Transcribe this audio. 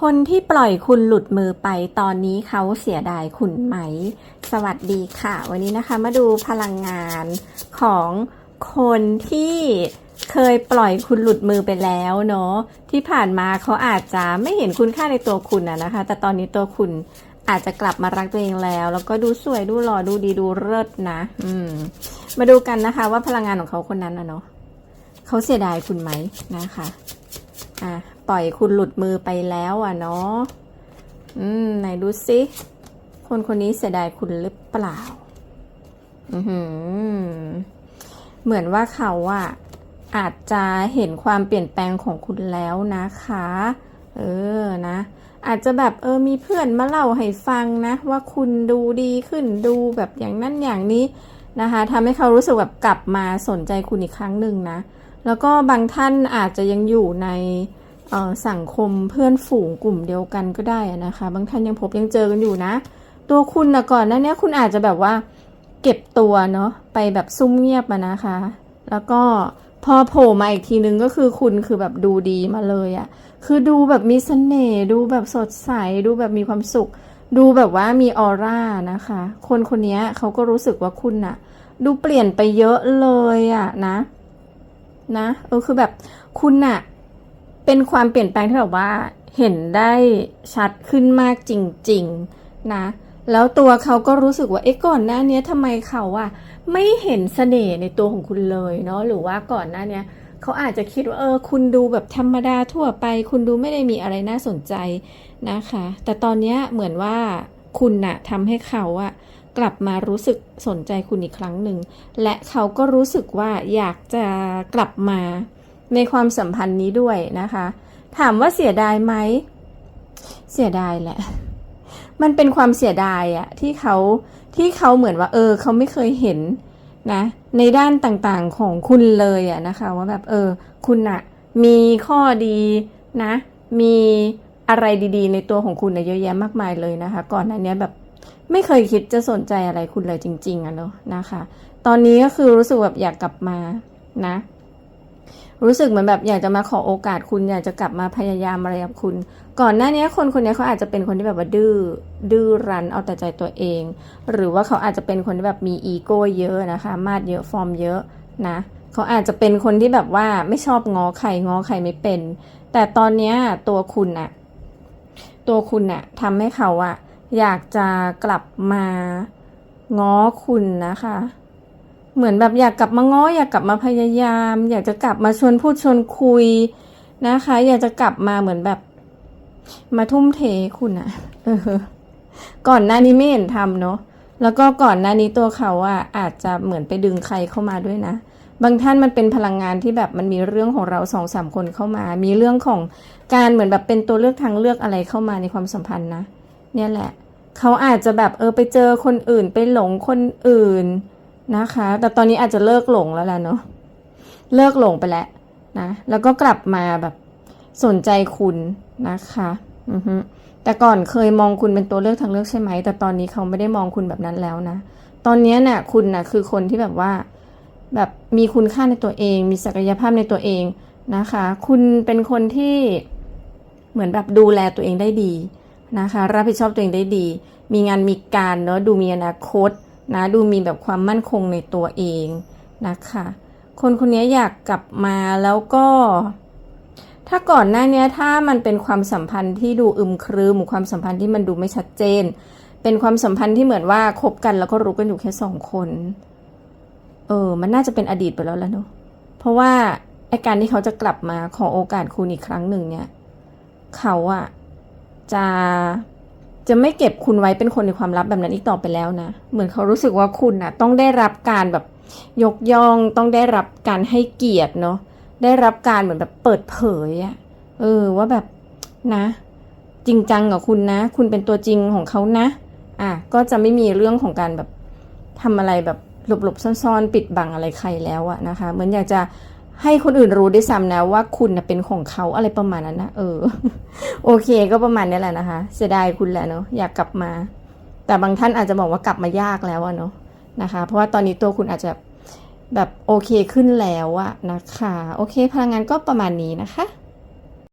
คนที่ปล่อยคุณหลุดมือไปตอนนี้เขาเสียดายคุณไหม สวัสดีค่ะ วันนี้นะคะมาดูพลังงานของคนที่เคยปล่อยคุณหลุดมือไปแล้วเนาะที่ผ่านมาเขาอาจจะไม่เห็นคุณค่าในตัวคุณนะนะคะ แต่ตอนนี้ตัวคุณอาจจะกลับมารักตัวเองแล้ว แล้วก็ดูสวยดูหล่อดูดีดูเลิศนะ อืม มาดูกันนะคะ ว่าพลังงานของเขาคนนั้นนะเนาะเขาเสียดายคุณไหมนะคะ อะปล่อยคุณหลุดมือไปแล้วอะเนาะอืมไหนดูสิคนคนนี้เสียดายคุณหรือเปล่า อือหือเหมือนว่าเขาอะอาจจะเห็นความเปลี่ยนแปลงของคุณแล้วนะคะ เออนะ อาจจะแบบเออมีเพื่อนมาเล่าให้ฟังนะ ว่าคุณดูดีขึ้นดูแบบอย่างนั้นอย่างนี้นะคะทำให้เขารู้สึกแบบกลับมาสนใจคุณอีกครั้งหนึ่งนะ แล้วก็บางท่านอาจจะยังอยู่ในสังคมเพื่อนฝูงกลุ่มเดียวกันก็ได้นะคะ บางท่านยังพบยังเจอกันอยู่นะ ตัวคุณนะก่อนหน้านี้คุณอาจจะแบบว่า เก็บตัวเนาะไปแบบซุ่มเงียบมานะคะ แล้วก็พอโผล่มาอีกทีนึงก็คือคุณคือแบบดูดีมาเลยอะคือดูแบบมีเสน่ห์ดูแบบสดใส ดูแบบมีความสุข ดูแบบว่ามีออร่านะคะ คนคนนี้เขาก็รู้สึกว่าคุณน่ะดูเปลี่ยนไปเยอะเลยอะนะ นะเออคือแบบคุณน่ะเป็นความเปลี่ยนแปลงที่แบบว่าเห็นได้ชัดขึ้นมากจริง ๆ นะ แล้วตัวเขาก็รู้สึกว่าเอ๊ะก่อนหน้านี้ทำไมเขาอะไม่เห็นเสน่ห์ในตัวของคุณเลยเนาะหรือว่าก่อนหน้านี้เขาอาจจะคิดว่าเออคุณดูแบบธรรมดาทั่วไป คุณดูไม่ได้มีอะไรน่าสนใจนะคะ แต่ตอนนี้เหมือนว่าคุณน่ะทำให้เขาอะ กลับมารู้สึกสนใจคุณอีกครั้งหนึ่ง และเขาก็รู้สึกว่าอยากจะกลับมาในความสัมพันธ์นี้ด้วยนะคะ ถามว่าเสียดายไหม เสียดายแหละ มันเป็นความเสียดายอะที่เขาที่เขาเหมือนว่า เออ เขาไม่เคยเห็นนะ ในด้านต่างๆของคุณเลยอะนะคะ ว่าแบบเออ คุณอะมีข้อดีนะ มีอะไรดีๆ ในตัวของคุณนะเยอะแยะมากมายเลยนะคะ ก่อนหน้านี้แบบ ไม่เคยคิดจะสนใจอะไรคุณเลยจริง ๆอะเนาะนะคะ ตอนนี้ก็คือรู้สึกแบบอยากกลับมานะ รู้สึกเหมือนแบบอยากจะมาขอโอกาสคุณอยากจะกลับมาพยายามอะไรกับคุณ ก่อนหน้านี้คนคนนี้เขาอาจจะเป็นคนที่แบบว่าดื้อดื้อรั้นเอาแต่ใจตัวเอง หรือว่าเขาอาจจะเป็นคนที่แบบมีอีโก้เยอะนะคะ มาดเยอะฟอร์มเยอะนะเขาอาจจะเป็นคนที่แบบว่าไม่ชอบง้อใครงอใครไม่เป็น แต่ตอนนี้ตัวคุณอะตัวคุณอะทำให้เขาอะ อยากจะกลับมาง้อคุณนะคะ เหมือนแบบอยากกลับมาง้ออยากกลับมาพยายาม อยากจะกลับมาชวนพูดชวนคุยนะคะ อยากจะกลับมาเหมือนแบบ มาทุ่มเทคุณอะเออ ก่อนหน้านี้ไม่เห็นทำเนาะแล้วก็ก่อนหน้านี้ตัวเขาอะอาจจะเหมือนไปดึงใครเข้ามาด้วยนะบางท่านมันเป็นพลังงานที่แบบมันมีเรื่องของเราสองสามคนเข้ามา มีเรื่องของการเหมือนแบบเป็นตัวเลือกทางเลือกอะไรเข้ามาในความสัมพันธ์นะ เนี่ยแหละ เขาอาจจะแบบเออไปเจอคนอื่นไปหลงคนอื่นนะคะ แต่ตอนนี้อาจจะเลิกหลงแล้วแหละเนาะเลิกหลงไปแล้วนะแล้วก็กลับมาแบบสนใจคุณนะคะอือฮึแต่ก่อนเคยมองคุณเป็นตัวเลือกทางเลือกใช่ไหม แต่ตอนนี้เขาไม่ได้มองคุณแบบนั้นแล้วนะ ตอนนี้น่ะคุณน่ะคือคนที่แบบว่า แบบมีคุณค่าในตัวเอง มีศักยภาพในตัวเองนะคะ คุณเป็นคนที่เหมือนแบบดูแลตัวเองได้ดี นะคะ รับผิดชอบตัวเองได้ดี มีงานมีการเนาะดูมีอนาคตนะดูมีแบบความมั่นคงในตัวเองนะคะ คนคนนี้อยากกลับมาแล้วก็ ถ้าก่อนหน้านี้ถ้ามันเป็นความสัมพันธ์ที่ดูอึมครึมความสัมพันธ์ที่มันดูไม่ชัดเจน เป็นความสัมพันธ์ที่เหมือนว่าคบกันแล้วก็รู้กันอยู่แค่สองคน เออ มันน่าจะเป็นอดีตไปแล้วแล้วเนอะเพราะว่าไอการที่เขาจะกลับมาขอโอกาสคุณอีกครั้งหนึ่งเนี่ย เขาอะ จะจะไม่เก็บคุณไว้เป็นคนในความลับแบบนั้นอีกต่อไปแล้วนะ เหมือนเขารู้สึกว่าคุณน่ะต้องได้รับการแบบยกย่อง ต้องได้รับการให้เกียรติเนาะ ได้รับการเหมือนแบบเปิดเผยอะเออว่าแบบนะ จริงจังกับคุณนะ คุณเป็นตัวจริงของเขานะ อะก็จะไม่มีเรื่องของการแบบทำอะไรแบบหลบๆซ่อนๆ ปิดบังอะไรใครแล้วอะนะคะ เหมือนอยากจะ ให้คนอื่นรู้ด้วยซ้ำนะว่าคุณนะเป็นของเขาอะไรประมาณนั้นนะเออ โอเคก็ประมาณนี้แหละนะคะ เสียดายคุณแหละเนาะอยากกลับมา แต่บางท่านอาจจะบอกว่ากลับมายากแล้วอะเนาะนะคะ เพราะว่าตอนนี้ตัวคุณอาจจะแบบโอเคขึ้นแล้วอะนะคะ โอเค พลังงานก็ประมาณนี้นะคะ